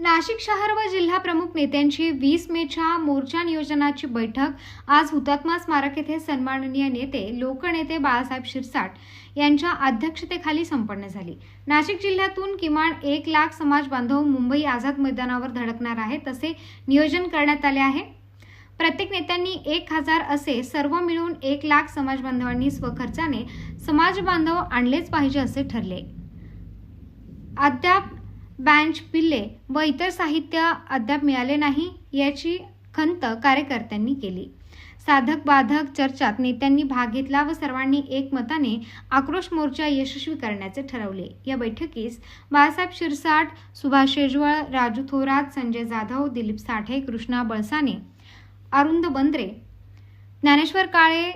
नाशिक शहर व जिल्हा प्रमुख नेत्यांची वीस मेच्या मोर्चा नियोजनाची बैठक आज हुतात्मा स्मारक येथे सन्माननीय नेते लोकनेते बाळासाहेब शिरसाट यांच्या अध्यक्षतेखाली संपन्न झाली. नाशिक जिल्ह्यातून किमान एक लाख समाज बांधव मुंबई आझाद मैदानावर धडकणार आहे तसे नियोजन करण्यात आले आहे. प्रत्येक नेत्यांनी एक हजार असे सर्व मिळून एक लाख समाज बांधवांनी स्वखर्चाने समाज बांधव आणलेच पाहिजे असे ठरले. अद्याप बँच पिल्ले व इतर साहित्य अद्याप मिळाले नाही याची खंत कार्यकर्त्यांनी केली. साधक बाधक चर्चात नेत्यांनी भाग घेतला व सर्वांनी एकमताने आक्रोश मोर्चा यशस्वी करण्याचे ठरवले. या बैठकीस बाळासाहेब शिरसाट सुभाष शेजवळ राजू थोरात संजय जाधव दिलीप साठे कृष्णा बळसाने अरुंद बंद्रे ज्ञानेश्वर काळे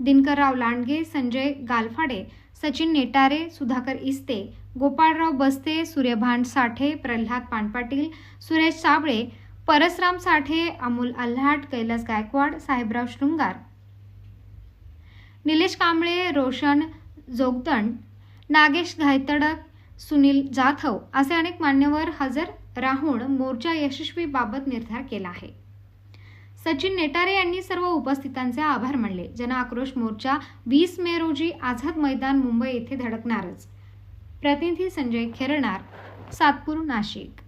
दिनकरराव लांडगे संजय गालफाडे सचिन नेटारे सुधाकर इस्ते गोपाळराव बस्ते सूर्यभान साठे प्रल्हाद पानपाटील सुरेश साबळे परसराम साठे अमोल आल्हाट कैलास गायकवाड साहेबराव शृंगार. निलेश कांबळे रोशन जोगदंड नागेश घायतडक सुनील जाधव असे अनेक मान्यवर हजर राहून मोर्चा यशस्वी बाबत निर्धार केला आहे. सचिन नेटारे यांनी सर्व उपस्थितांचे आभार मानले. जन आक्रोश मोर्चा वीस मे रोजी आझाद मैदान मुंबई येथे धडकणारच. प्रतिनिधी संजय खेरणार सातपूर नाशिक.